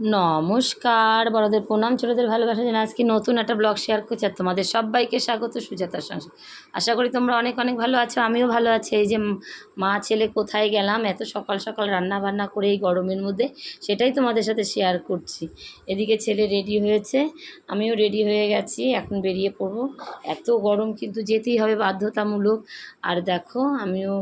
নমস্কার, বড়দের প্রণাম, ছোটোদের ভালোবাসা জানা আজকে নতুন একটা ব্লগ শেয়ার করছি আর তোমাদের সবাইকে স্বাগত সুজাতার সংসার আশা করি তোমরা অনেক অনেক ভালো আছো, আমিও ভালো আছি। এই যে মা, ছেলে, কোথায় গেলাম? এত সকাল সকাল রান্না বান্না করে এই গরমের মধ্যে সেটাই তোমাদের সাথে শেয়ার করছি। এদিকে ছেলে রেডি হয়েছে, আমিও রেডি হয়ে গেছি, এখন বেরিয়ে পড়ব। এত গরম কিন্তু যেতেই হবে বাধ্যতামূলক। আর দেখো, আমিও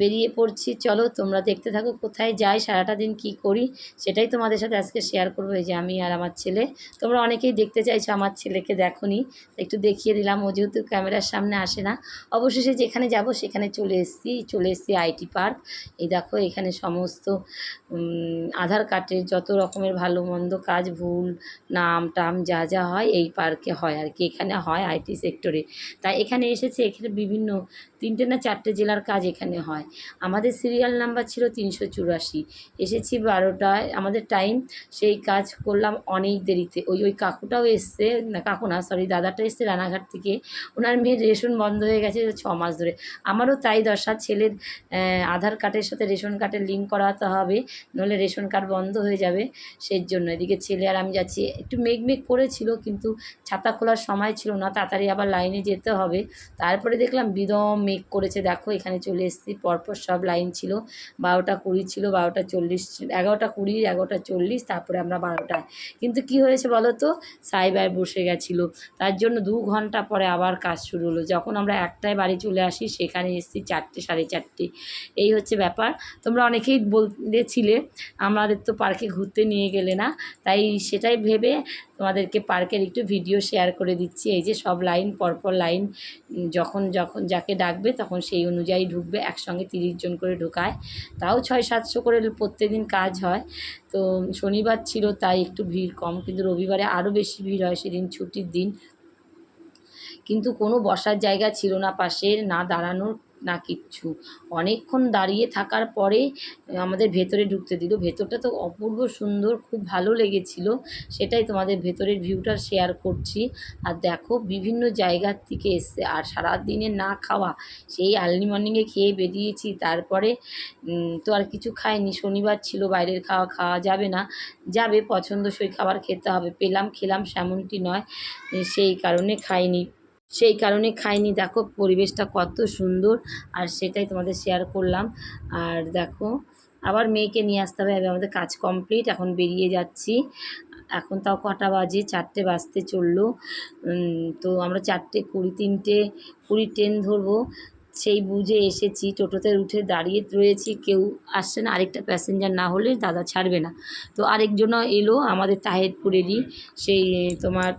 বেরিয়ে পড়ছি। চলো তোমরা দেখতে থাকো কোথায় যাই, সারাটা দিন কি করি, সেটাই তোমাদের সাথে আজকে শেয়ার করব, এই যে আমি আর আমার ছেলে। তোমরা অনেকেই দেখতে চাইছো আমার ছেলেকে দেখোনি, একটু দেখিয়ে দিলাম। ও যেহেতু ক্যামেরার সামনে আসে না, অবশেষে যেখানে যাব সেখানে চলে এসেছি চলে এসেছি আইটি পার্ক এই দেখো, এখানে সমস্ত আধার কার্ডের যত রকমের ভালো মন্দ কাজ, ভুল, নাম, টাম যা যা হয়, এই পার্কে হয় আর কি। এখানে হয় আইটি সেক্টরে তাই এখানে এসেছে, এখানে বিভিন্ন, তিনটে না চারটে জেলার কাজ এখানে হয়। আমাদের সিরিয়াল নাম্বার ছিল তিনশো চুরাশি। এসেছি বারোটায়, আমাদের টাইম সেই কাজ করলাম অনেক দেরিতে। ওই ওই কাকুটাও এসছে, না, কাকু না সরি দাদাটা এসছে রানাঘাট থেকে। ওনার মেয়ের রেশন বন্ধ হয়ে গেছে ছ মাস ধরে। আমারও তাই দশা, ছেলের আধার কার্ডের সাথে রেশন কার্ডের লিঙ্ক করাতে হবে, নইলে রেশন কার্ড বন্ধ হয়ে যাবে সেই জন্য। এদিকে ছেলে আর আমি যাচ্ছি। একটু মেঘ মেঘ করেছিল, কিন্তু ছাতা খোলার সময় ছিল না, তাড়াতাড়ি আবার লাইনে যেতে হবে। তারপরে দেখলাম বিদম মেঘ করেছে। দেখো, এখানে চলে এসেছি। পরপর সব লাইন ছিল। বারোটা কুড়ি ছিল, বারোটা চল্লিশ এগারোটা কুড়ি, এগারোটা চল্লিশ, তারপরে আমরা বারোটায়। কিন্তু কি হয়েছে বলো তো সাইবার বসে গেছিল। তার জন্য দু ঘণ্টা পরে আবার কাজ শুরু হলো। যখন আমরা একটায় বাড়ি চলে আসি, সেখানে এসেছি চারটে, সাড়ে চারটে। এই হচ্ছে ব্যাপার। তোমরা অনেকেই বলতেছিলে আমাদের তো পার্কে ঘুরতে নিয়ে গেলে না। তাই সেটাই ভেবে তোমাদেরকে পার্কের একটু ভিডিও শেয়ার করে দিচ্ছি। এই যে সব লাইন, পরপর লাইন যখন যখন যাকে ডাকবে, তখন সেই অনুযায়ী ঢুকবে। একসঙ্গে তিরিশ জন করে ঢোকায়। তাও ছয়, সাতশো করে প্রত্যেকদিন কাজ হয়। তো শনিবার ছিল, তাই একটু ভিড় কম। কিন্তু রবিবারে আরও বেশি ভিড় হয় সেদিন ছুটির দিন। কিন্তু কোনো বসার জায়গা ছিল না পাশের, না দাঁড়ানোর না কিচ্ছু। অনেকক্ষণ দাঁড়িয়ে থাকার পরে আমাদের ভেতরে ঢুকতে দিল। ভেতরটা তো অপূর্ব সুন্দর, খুব ভালো লেগেছিল। সেটাই তোমাদের ভেতরের ভিউটা শেয়ার করছি। আর দেখো, বিভিন্ন জায়গার থেকে এসছে। আর সারা দিনে না খাওয়া, সেই আর্লি মর্নিংয়ে খেয়ে বেরিয়েছি। তারপরে তো আর কিছু খাইনি। শনিবার ছিল, বাইরের খাওয়া খাওয়া যাবে না। যাবে, পছন্দসই খাবার খেতে হবে। পেলাম, খেলাম, সেমনটি নয়। সেই কারণে খাইনি। সেই কারণে খাইনি। দেখো, পরিবেশটা কত সুন্দর। আর সেটাই তোমাদের শেয়ার করলাম। আর দেখো, আবার মেয়েকে নিয়ে আসতে হবে। আমাদের কাজ কমপ্লিট এখন বেরিয়ে যাচ্ছি। এখন তাও কটা বাজে? চারটে বাজতে চলল। তো আমরা চারটে, কুড়ি, তিনটে, কুড়ি ট্রেন ধরবো। সেই বুঝে এসেছি, টোটোতে উঠে দাঁড়িয়ে রয়েছি। কেউ আসছে না, আরেকটা প্যাসেঞ্জার না হলে দাদা ছাড়বে না। তো আরেকজনও এলো আমাদের তাহেরপুরেরই। সেই, তোমার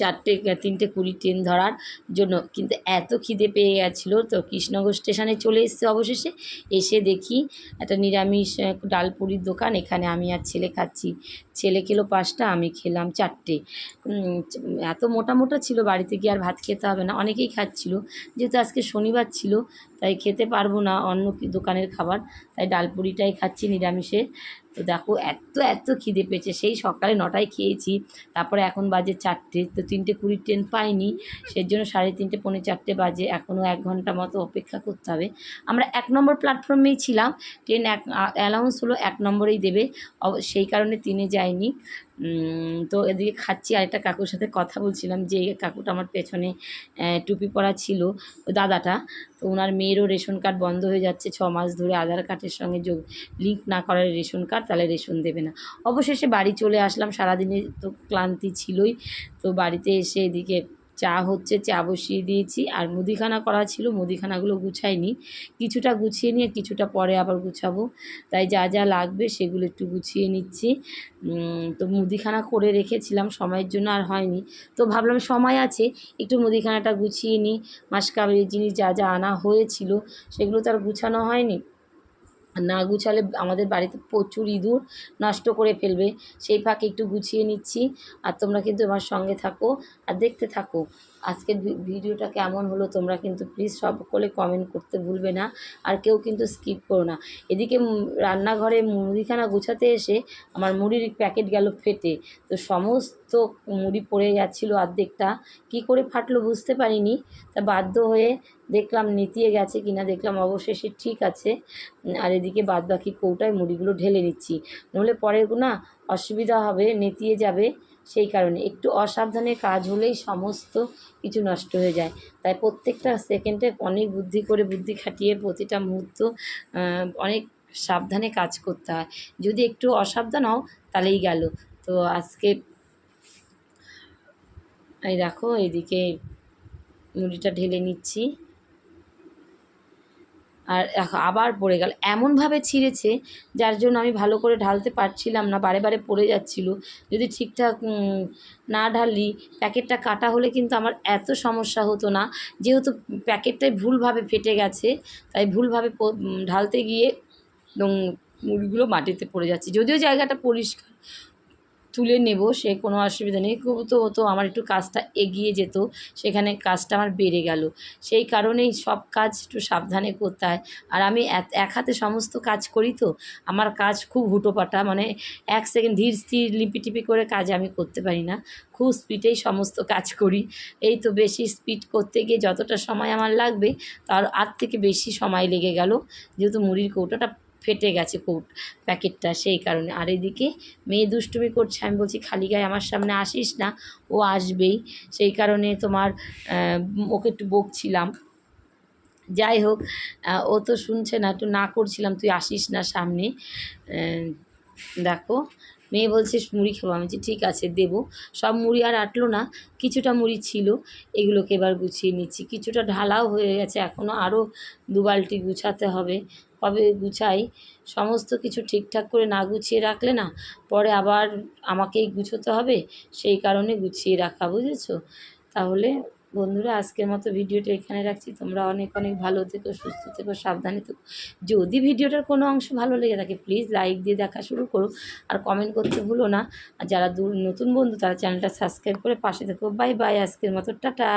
চারটে তিনটে কুড়ি ট্রেন ধরার জন্য। কিন্তু এত খিদে পেয়ে গেছিল তো কৃষ্ণনগর স্টেশনে চলে এসেছে অবশেষে। এসে দেখি একটা নিরামিষ আহ, ডাল পুরির দোকান। এখানে আমি আর ছেলে খাচ্ছি। ছেলে খেলো পাঁচটা আমি খেলাম চারটে। এত মোটা মোটা ছিল বাড়িতে গিয়ে আর ভাত খেতে হবে না। অনেকেই খাচ্ছিল। যেহেতু আজকে শনিবার ছিল তাই খেতে পারব না অন্য দোকানের খাবার। তাই ডাল পুরিটাই খাচ্ছি নিরামিষের। তো দেখো, এত এত খিদে পেয়েছে। সেই সকালে নটায় খেয়েছি, তারপরে এখন বাজে চারটে, তো তিনটে কুড়ি ট্রেন পাইনি। সেই জন্য সাড়ে তিনটে, পৌনে চারটে বাজে। এখনও এক ঘণ্টা মতো অপেক্ষা করতে হবে। আমরা এক নম্বর প্ল্যাটফর্মেই ছিলাম। ট্রেন এক অ্যালাউন্স হলো এক নম্বরেই দেবে। সেই কারণে তিনে যায়নি। তো এদিকে খাচ্ছি আর একটা কাকুর সাথে কথা বলছিলাম যে কাকুটা আমার পেছনে টুপি পরা ছিল দাদাটা। তো ওনার মেয়েরও রেশন কার্ড বন্ধ হয়ে যাচ্ছে, ছ মাস ধরে আধার কার্ডের সঙ্গে যোগ লিঙ্ক না করার রেশন কার্ড, তাহলে রেশন দেবে না। অবশেষে বাড়ি চলে আসলাম, সারাদিনে তো ক্লান্তি ছিলই, তো বাড়িতে এসে এদিকে চা হচ্ছে, চা বসিয়ে দিয়েছি। আর মুদিখানা করা ছিল, মুদিখানাগুলো গুছাইনি। কিছুটা গুছিয়ে নিয়ে কিছুটা পরে আবার গুছাবো। তাই যা যা লাগবে সেগুলো একটু গুছিয়ে নিচ্ছি। তো মুদিখানা করে রেখেছিলাম, সময়ের জন্য আর হয়নি। তো ভাবলাম সময় আছে, একটু মুদিখানাটা গুছিয়ে নিই। মাসকাবারির জিনিস যা যা আনা হয়েছিল, সেগুলো তো আর গুছানো হয়নি। না গুছালে আমাদের বাড়িতে প্রচুর ইঁদুর নষ্ট করে ফেলবে। সেই ফাঁকে একটু গুছিয়ে নিচ্ছি আর তোমরা কিন্তু আমার সঙ্গে থাকো আর দেখতে থাকো। আজকের ভিডিওটা কেমন হলো তোমরা কিন্তু প্লিজ সকলে কমেন্ট করতে ভুলবে না আর কেউ কিন্তু স্কিপ করো না। এদিকে রান্নাঘরে মুড়িখানা গুছাতে এসে আমার মুড়ির প্যাকেট গেল ফেটে। তো সমস্ত মুড়ি পড়ে যাচ্ছিল অর্ধেকটা। কী করে ফাটলো বুঝতে পারিনি। তা বাধ্য হয়ে দেখলাম নেতিয়ে গেছে কিনা। দেখলাম অবশেষে ঠিক আছে। আর এদিকে বাদ বাকি কৌটায় মুড়িগুলো ঢেলে নিচ্ছি। নইলে পরে না অসুবিধা হবে, নেতিয়ে যাবে সেই কারণে। একটু অসাবধানে কাজ হলেই সমস্ত কিছু নষ্ট হয়ে যায়। তাই প্রত্যেকটা সেকেন্ডে অনেক বুদ্ধি করে বুদ্ধি খাটিয়ে প্রতিটা মুহূর্ত অনেক সাবধানে কাজ করতে হয়। যদি একটু অসাবধান হও, তাহলেই গেল। তো আজকে এই দেখো এদিকে মুড়িটা ঢেলে নিচ্ছি। আর এখ- আবার পড়ে গেল। এমনভাবে ছিঁড়েছে, যার জন্য আমি ভালো করে ঢালতে পারছিলাম না, বারে বারে পড়ে যাচ্ছিল। যদি ঠিকঠাক না ঢালি, প্যাকেটটা কাটা হলে কিন্তু আমার এত সমস্যা হতো না। যেহেতু প্যাকেটটাই ভুলভাবে ফেটে গেছে, তাই ভুলভাবে ঢালতে গিয়ে মুড়িগুলো মাটিতে পড়ে যাচ্ছে। যদিও জায়গাটা পরিষ্কার তুলে নেব, সে কোনো অসুবিধা নেই। খুব তো হতো, আমার একটু কাজটা এগিয়ে যেত, সেখানে কাজটা আমার বেড়ে গেল। সেই কারণেই সব কাজ একটু সাবধানে করতে হয়। আর আমি এক হাতে সমস্ত কাজ করি তো, আমার কাজ খুব হুটোপাটা মানে এক সেকেন্ড ধীর স্থির লিপিটিপি করে কাজ আমি করতে পারি না। খুব স্পিডেই সমস্ত কাজ করি। এই তো বেশি স্পিড করতে গিয়ে যতটা সময় আমার লাগবে, তার আর থেকে বেশি সময় লেগে গেল। যেহেতু মুড়ির কৌটোটা ফেটে গেছে কোট প্যাকেটটা সেই কারণে। আর এদিকে মেয়ে দুষ্টুমি করছে, আমি বলছি, খালি গায়ে আমার সামনে আসিস না, ও আসবেই। সেই কারণে তোমার ওকে একটু বকছিলাম। যাই হোক ও তো শুনছে না, একটু না করছিলাম, তুই আসিস না সামনে। দেখো মেয়ে বলছে, মুড়ি খাব। আমি ঠিক আছে, দেবো। সব মুড়ি আর আটলো না, কিছুটা মুড়ি ছিল, এগুলোকে এবার গুছিয়ে নিচ্ছি। কিছুটা ঢালাও হয়ে গেছে এখনও আরও দু বালতি গুছাতে হবে। কবে গুছাই? সমস্ত কিছু ঠিকঠাক করে না গুছিয়ে রাখলে না, পরে আবার আমাকেই গুছোতে হবে, সেই কারণে গুছিয়ে রাখা, বুঝেছ? তাহলে বন্ধুরা, আজকের মতো ভিডিওটা এখানে রাখছি। তোমরা অনেক অনেক ভালো থেকো, সুস্থ থেকো, সাবধানে থেকো। যদি ভিডিওটার কোনো অংশ ভালো লেগে থাকে প্লিজ লাইক দিয়ে দেখা শুরু করো আর কমেন্ট করতে ভুলো না। আর যারা দূর নতুন বন্ধু, তারা চ্যানেলটা সাবস্ক্রাইব করে পাশে থেকো। বাই বাই আজকের মতো, টাটা।